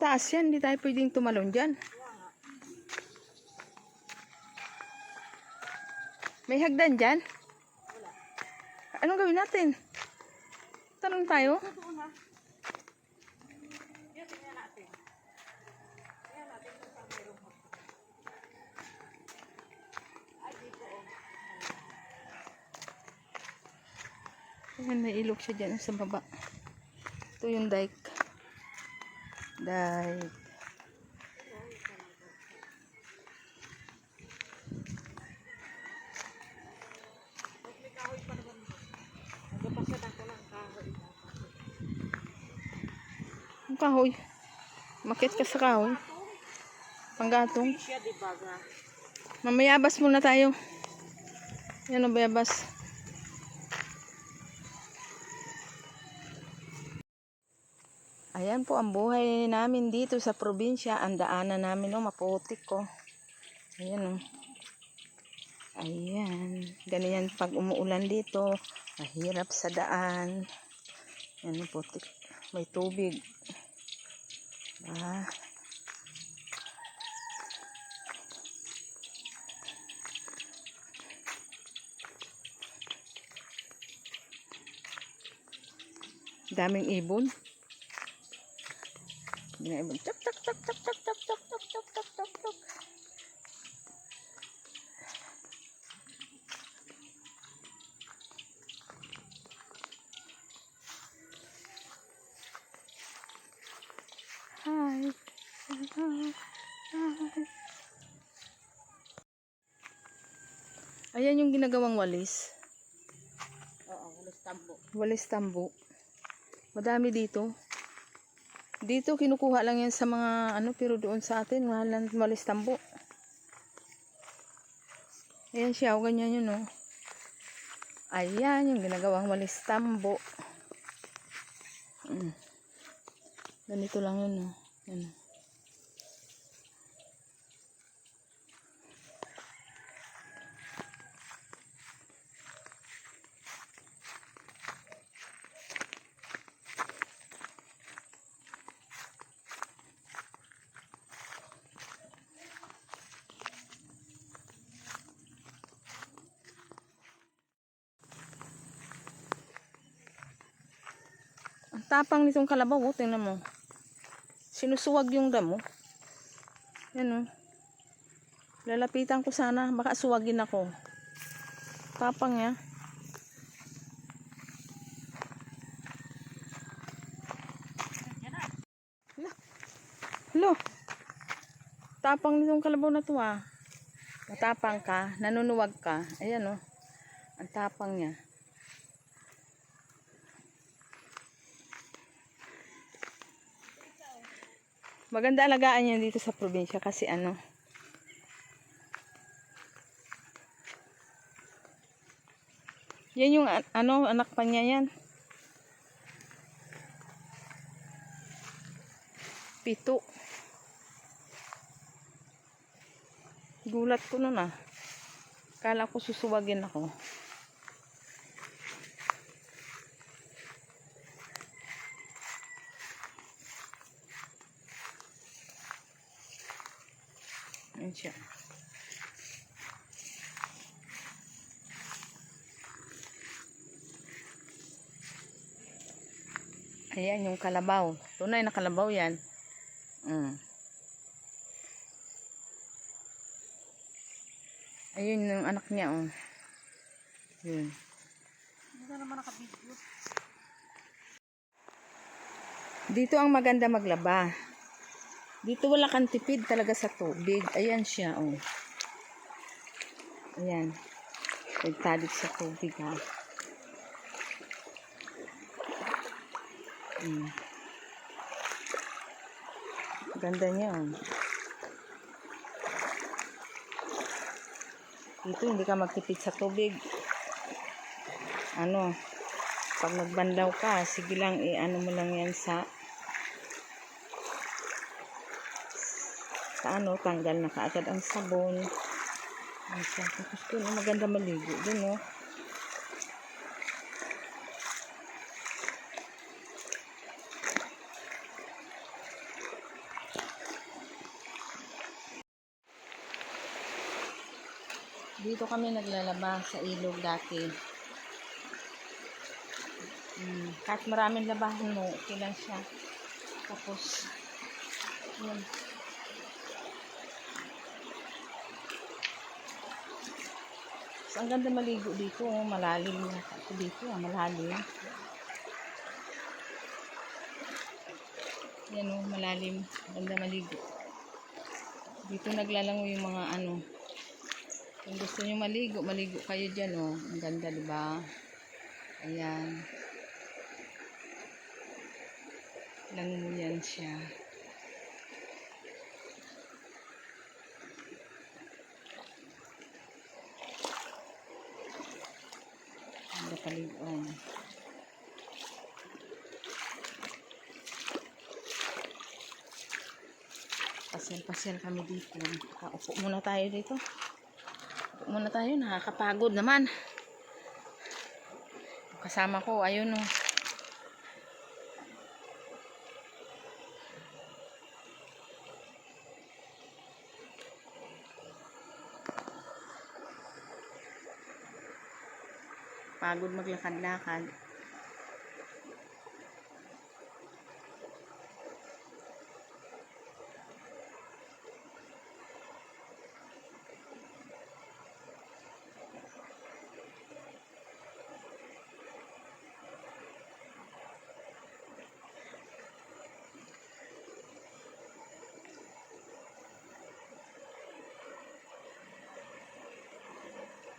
Mataas yan, hindi tayo pwedeng tumalon dyan. May hagdan dyan? Anong gawin natin? Tanong tayo? Ayan, may ilog siya dyan sa baba. Ito yung dike. Dike. Ang kahoy. Makit ka sa kahoy. Panggatong. Mamayabas muna tayo. Yan ang bayabas. Ayan po ang buhay namin dito sa probinsya. Ang daanan namin, oh, maputik ko. Ayan, oh. Ayan. Ganyan pag umuulan dito. Mahirap sa daan. Ayan, putik. May tubig. Ah. Daming ibon. Daming ibon. Tuk, tuk, tuk, tuk, tuk, tuk, tuk, tuk, tuk, tuk, tuk, tuk. Hi. Hi. Hi. Ayan yung ginagawang walis. Oo, walis tambo. Walis tambo. Madami dito. Dito kinukuha lang yan sa mga ano pero doon sa atin mahal ng walis tambo. Ayan siya, o ganyan yun oh. Ayan yung ginagawang walis tambo. Mm. Ganito lang yun oh. Yan. Tapang nitong kalabaw, oh, tingnan mo. Sinusuwag yung damo. Yan oh. Lalapitan ko sana, baka suwagin ako. Tapang niya. Hello. Tapang nitong kalabaw na to ah. Matapang ka, nanunuwag ka. Ayan oh. Ang tapang niya. Maganda alagaan yan dito sa probinsya kasi ano. Yan yung an- ano, anak pa niya yan. Pito. Gulat ko nun ah. Kala ko susuwagin ako. Yan siya. Ayan yung kalabaw. Tunay na kalabaw yan. Mm. Ayun yung anak niya oh. Yun. Hindi naman nakabidyo. Dito ang maganda maglaba. Dito wala kang tipid talaga sa tubig. Ayan siya, oh. Ayan. Nagtalit sa tubig, ha. Mm. Ganda niya, oh. Dito hindi ka magtipid sa tubig. Ano, pag nagbandaw ka, sige lang, i-ano mo lang yan sa sa ano, tanggal na kaagad ang sabon. Ay. Tapos doon, oh, maganda maligo. Doon, oh. Dito kami naglalaba sa ilog dati. Hmm, kahit maraming labahan mo, okay lang siya. Tapos, yun. So, ang ganda maligo dito, oh, malalim na ako dito, ah, malalim. Yan oh, malalim, ganda maligo. Dito naglalango yung mga ano. Kung gusto niyo maligo, maligo kayo diyan oh. Ang ganda, 'di ba? Ayan. Lango yan siya. Ganda paliguan. Pasyal-pasyal kami dito. Upo muna tayo dito. Muna tayo. Nakakapagod naman. Kasama ko, ayun oh. Pagod maglakad-lakad.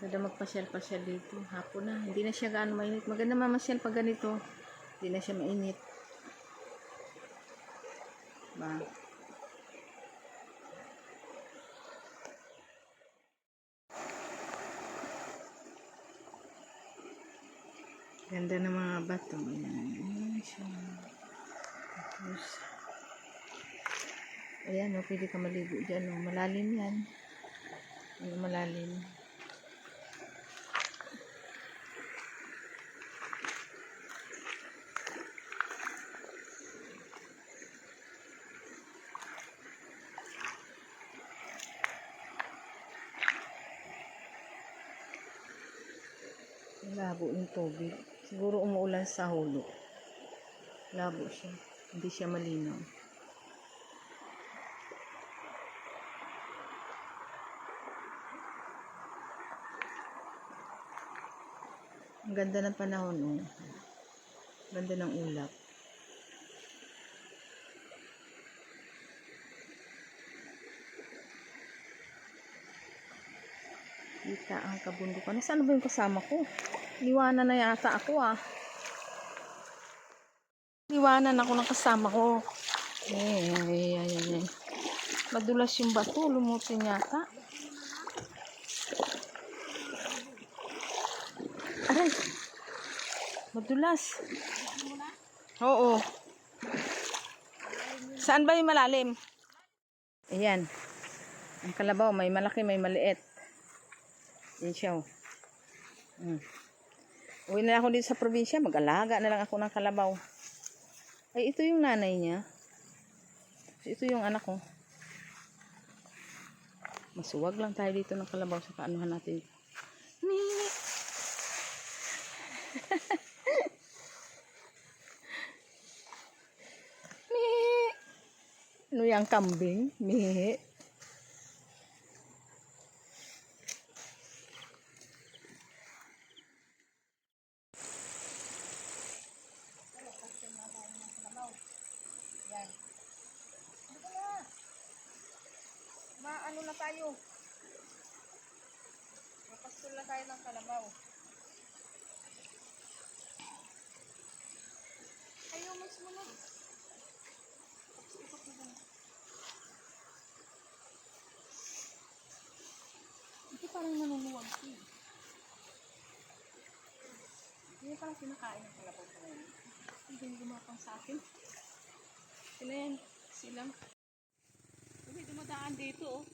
Ganda magpasyal-pasyal dito. Hapon na. Hindi na siya gaano mainit. Maganda mamasyal pag ganito. Hindi na siya mainit. Ba? Ganda ng mga bato. Ayan. Ayan siya. Tapos, ayan, oh, pwede ka maligo dyan. Oh. Malalim yan. Ayan, malalim. Labo yung tubig. Siguro umuulan sa hulo. Labo siya. Hindi siya malinaw. Ang ganda ng panahon, oh. Ganda ng ulap. Kita ang kabundukan. Nasaan ba yung kasama ko? Liwanan na yata ako ah. Liwanan ako ng kasama ko. Eh, ay, ay, ay, ay. Madulas yung bato. Lumutin yata. Aray. Madulas. Oo. Saan ba yung malalim? Ayan. Ang kalabaw, may malaki, may maliit. Yan siya. Mm. Uwi na ako dito sa probinsya, mag-alaga na lang ako ng kalabaw. Ay, ito yung nanay niya. Ito yung anak ko. Masuwag lang tayo dito ng kalabaw sa kaanuhan natin. Mini! Mihi! Ano yung kambing? Mihi! Maano na tayo? Mapastol na tayo ng kalabaw. Ayaw mas mo na. Ito parang nanunguwag ko. eh. Hindi parang kinakain ng kalabaw ko ngayon. Hindi gumapang sa akin. Sila yan. Silang. May dumadaan dito, oh.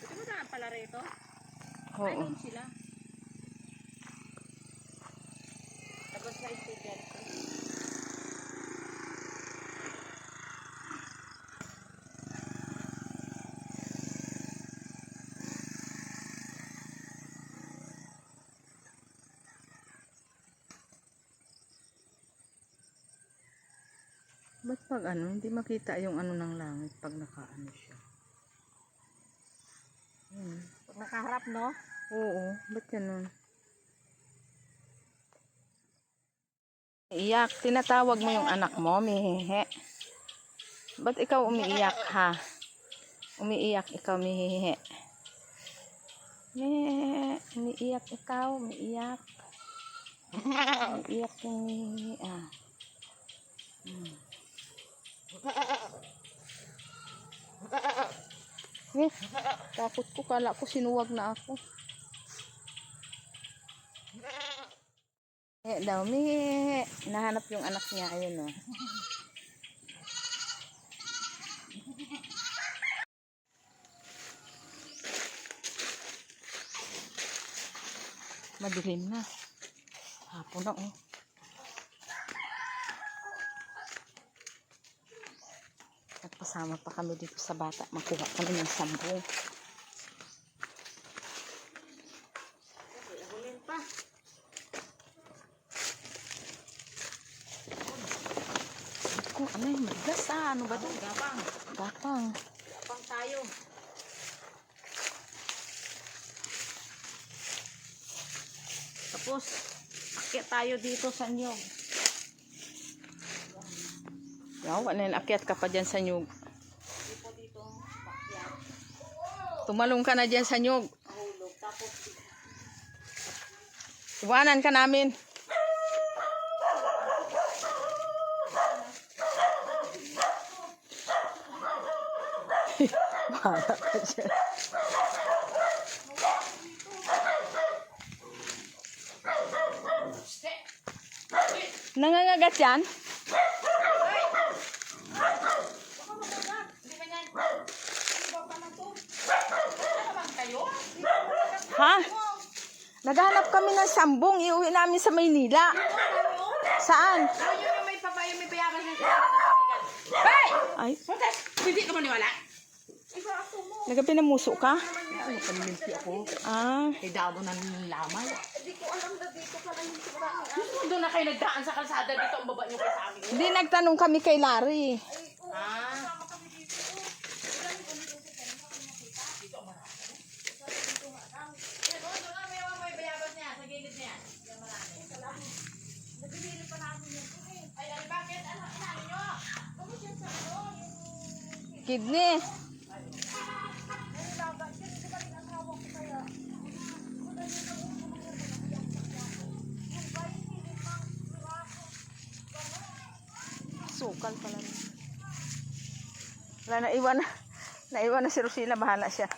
Dumadaan pala rito? Ay, Ano? doon sila. Tapos sa estudyante. Ba't pag ano, hindi makita yung ano ng langit pag nakaano siya? Hmm. Pag nakaharap, no? Oo, ba't ganun? Iyak, tinatawag mo yung anak mo, mihihe. Ba't ikaw umiiyak ha? Umiiyak ikaw, mihihe. Mihihe, umiiyak ikaw, umiiyak. Umiiyak yung mihihe ah. Hmm. Eh, takot ko, kala ko sinuwag na ako. Eh, daw, mi. Nahanap yung anak niya, ayun oh. Madilim na. Hapon na oh. Nagpasama pa kami dito sa bata. Makuha kami ng sambong. Hulin pa. Ko, ano yung magas ah? Ano ba ito? Gapang. Gapang. Gapang tayo. Tapos, akyat tayo dito sa inyo. Yaw, ano yun? Akyat ka pa dyan sa nyug. Tumalong ka na dyan sa nyug. Iwanan ka namin. Bahala ka dyan. Nangangagat yan? Naghanap kami ng sambong. Iuwi namin sa Maynila. Saan? May pabayo, may bayabas ng Hey! Ay, Puntas! Hindi ka maniwala? nagapinamuso ka? Ano pa nilimpi ako? Ah, May damo ng lamay. Hindi ko alam na dito pala yung sigurado. Doon na kayo nagdaan sa kalsada dito ang baba niyo kay sa amin. hindi nagtanong kami kay Larry. Kidney. Sukal pala. Wala, naiwan na. Naiwan na si Rosina. Bahala siya.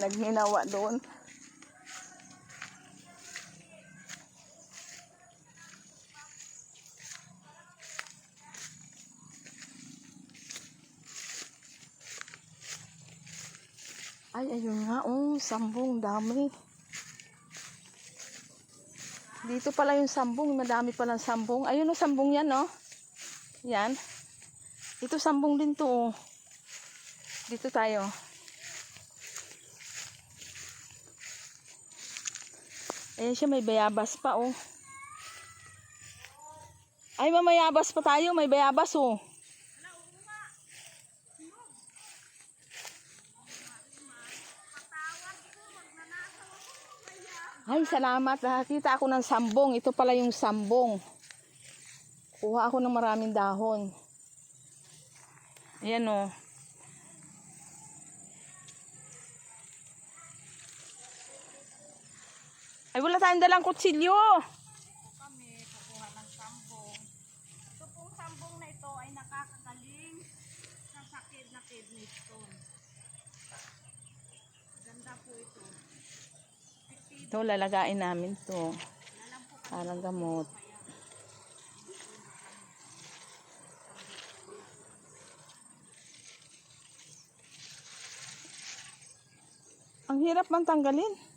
Naghinawa doon. Ay, ayun nga. Oh, sambong. Dami. Dito pala yung sambong. Madami palang sambong. Ayun o, sambong yan, no? Yan. Ito sambong din to. oh. Dito tayo. Ayan siya, may bayabas pa, oh. Ay, may mayabas pa tayo. May bayabas, oh. Ay, salamat. Nakakita ako ng sambong. Ito pala yung sambong. Kuha ako ng maraming dahon. Ayan o. Ay, wala tayong dalang kutsilyo. kami kukuha ng sambong. Ito sambong na ito ay nakakagaling sa sakit na kidney stone. Ganda po ito. Ito, lalagain namin to. Parang gamot. Ang hirap man tanggalin.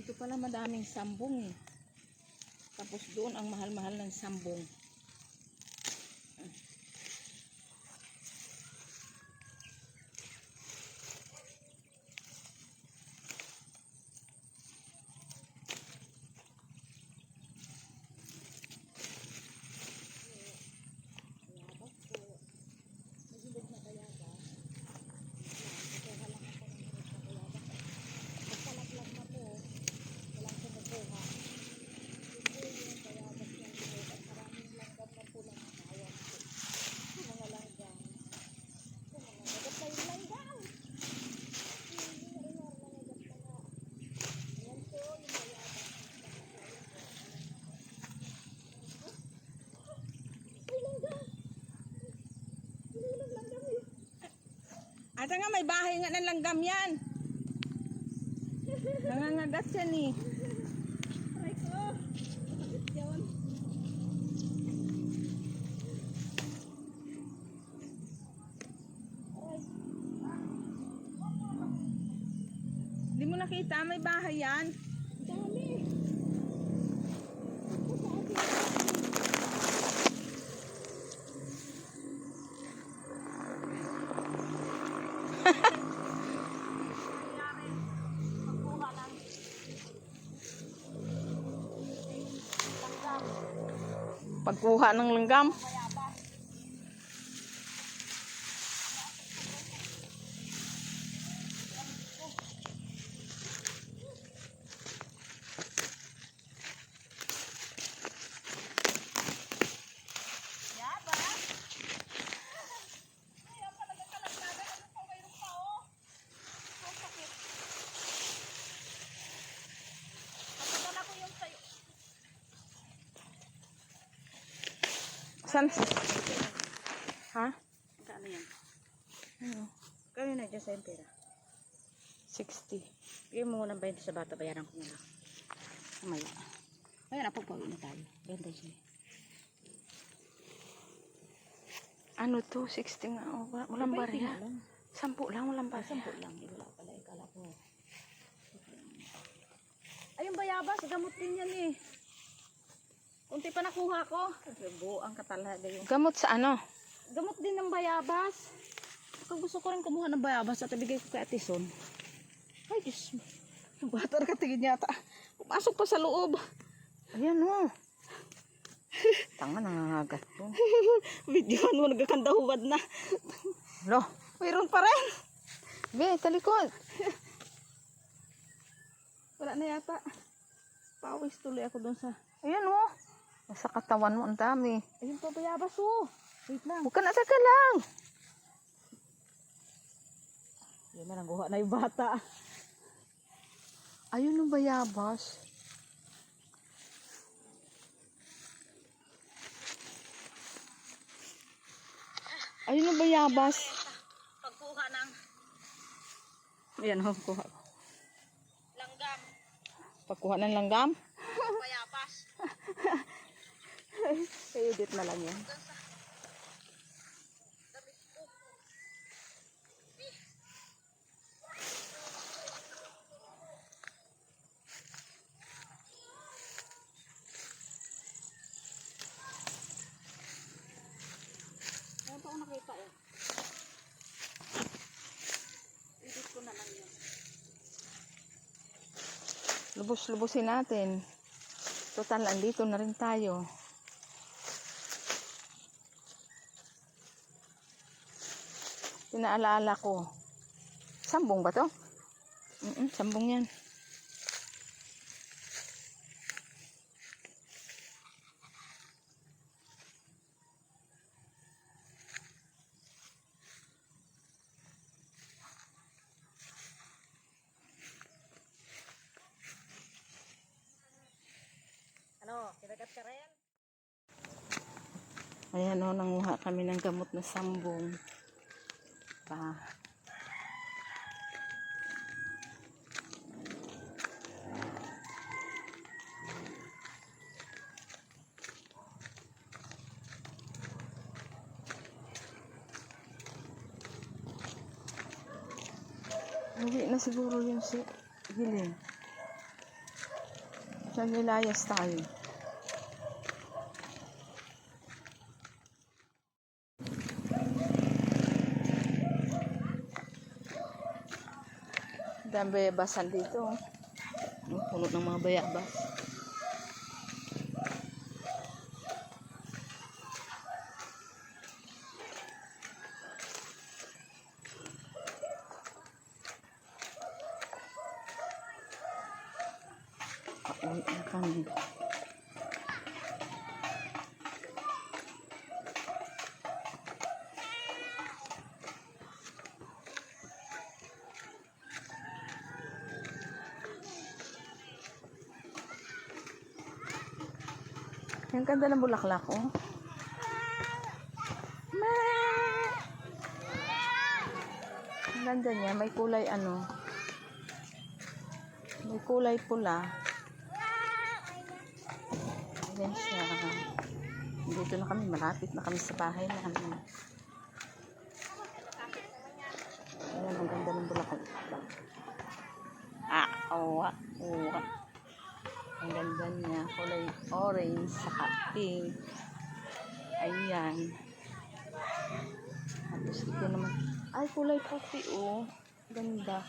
Dito pala madaming sambong eh. Tapos doon ang mahal-mahal ng sambong. Ata nga may bahay nga ng langgam yan. Nangangagat yan eh. Aray ko. Yun. Hindi mo nakita, may bahay yan. Dami. Pagkuha ng langgam. Bayabas. Yaba. Kaya pala nagkalaglaga. Ano pa mayroon pa oh. Ang sakit. Napadala ko yung sayo. San? Ha? Kano yan? Ano? Kano na dyan sa yung pera? 60. Bigyan mo ng 20 sa bata, bayaran ko na lang. Mamaya. Ngayon, napagpawin na tayo. 20 siya. Ano to? 60 nga. Oh, wa- walang barya. Sampu lang, walang barya. Sampo lang. Eh, wala pala. Ikala ko. Ayun bayabas, gamot din yan eh. Kunti pa nakuha ko. Buo ang katalaga yung. Gamot sa ano? Gamot din ng bayabas. Kung gusto ko rin kumuha ng bayabas at ibigay ko kay Ate Son. Ay, Diyos mo. Bata ka tingin yata. Pumasok pa sa loob. Ayan oh. Tanga nangangagat to. Videoan mo, nagkakandahubad na. Lo. Mayroon pa rin. Be, talikod. Wala na yata. Pawis tuloy ako dun sa... Ayan oh. Sa katawan mo ang dami. Ayun pa bayabas oh. Wait lang. Huwag ka na taka lang. Yan na, naguha na yung bata. Ayun ang bayabas. Ayun ang bayabas. Pagkuha ng Ayan oh, kuha. langgam, Pagkuha ng langgam. bayabas. I-edit na lang yan. Ayun pa nakita eh. Edit ko yun. Lubos-lubusin natin. Total, andito na rin tayo. Pinaalaala ko. Sambong ba to? Mm sambong yan. Ano, kinagat ka rin? Ayan o, nanguha kami ng gamot na sambong. Pa. Uwi na siguro yun si Giling. Nagnilayas tayo. Dami bayabasan dito. puno ng mga bayabas. Ganda ng bulaklak, oh. Ma! Ang ganda niya. May kulay ano. May kulay pula. Ayan siya. Dito na kami. Malapit na kami sa bahay namin. Ayan, ang ganda ng bulaklak. Ah, owa, owa. Ang ganda niya. Kulay orange, saka pink. Ayan. Tapos ito naman. Ay, kulay puti oh. Ganda.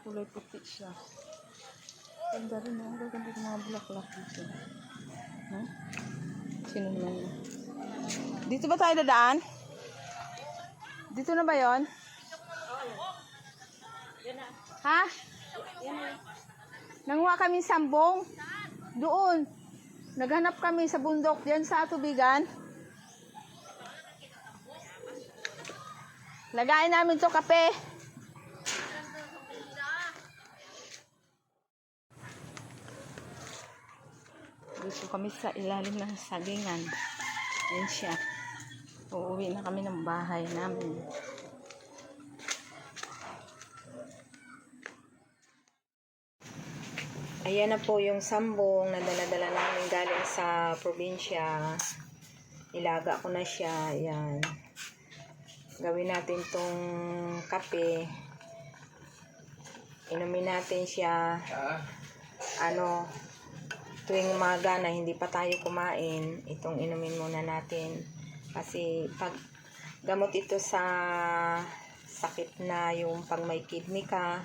Kulay puti siya. Ganda rin oh. Ang ganda ng mga bulaklak dito. No? Sino naman yun? Dito ba tayo dadaan? Dito na ba yon? Ha? Nanguha kami sambong. Doon. Naghanap kami sa bundok diyan sa tubigan. Lagayin namin to kape. Dito kami sa ilalim ng sagingan. Yan siya. Uuwi na kami ng bahay namin. Ayan na po yung sambong na daladala namin galing sa probinsya. Ilaga ko na siya. Ayan. Gawin natin tong kape. Inumin natin siya. Ano, tuwing umaga na hindi pa tayo kumain, itong inumin muna natin. Kasi pag gamot ito sa sakit na yung pag may kidney ka,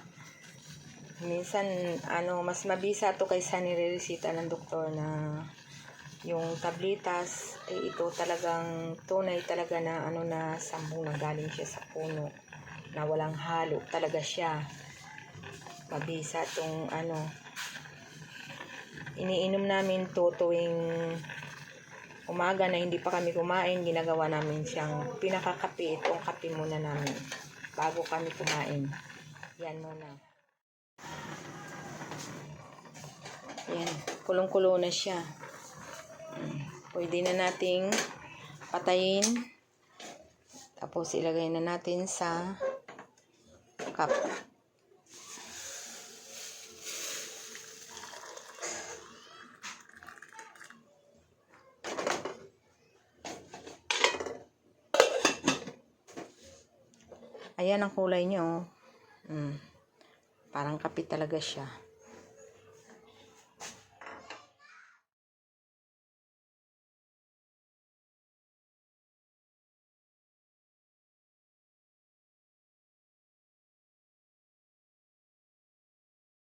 minsan ano mas mabisa to kaysa nireresita ng doktor na yung tablitas eh, ito talagang tunay talaga na ano na sambong na galing siya sa puno na walang halo. Talaga siya. Mabisa tong ano iniinom namin to tuwing umaga na hindi pa kami kumain ginagawa namin siyang pinakakape. Itong kape muna namin bago kami kumain. Yan muna Yan, kulong-kulo na siya. Mm, Pwede na nating patayin. Tapos ilagay na natin sa cup. Ayan ang kulay niya, oh. Mm. Parang kape talaga siya.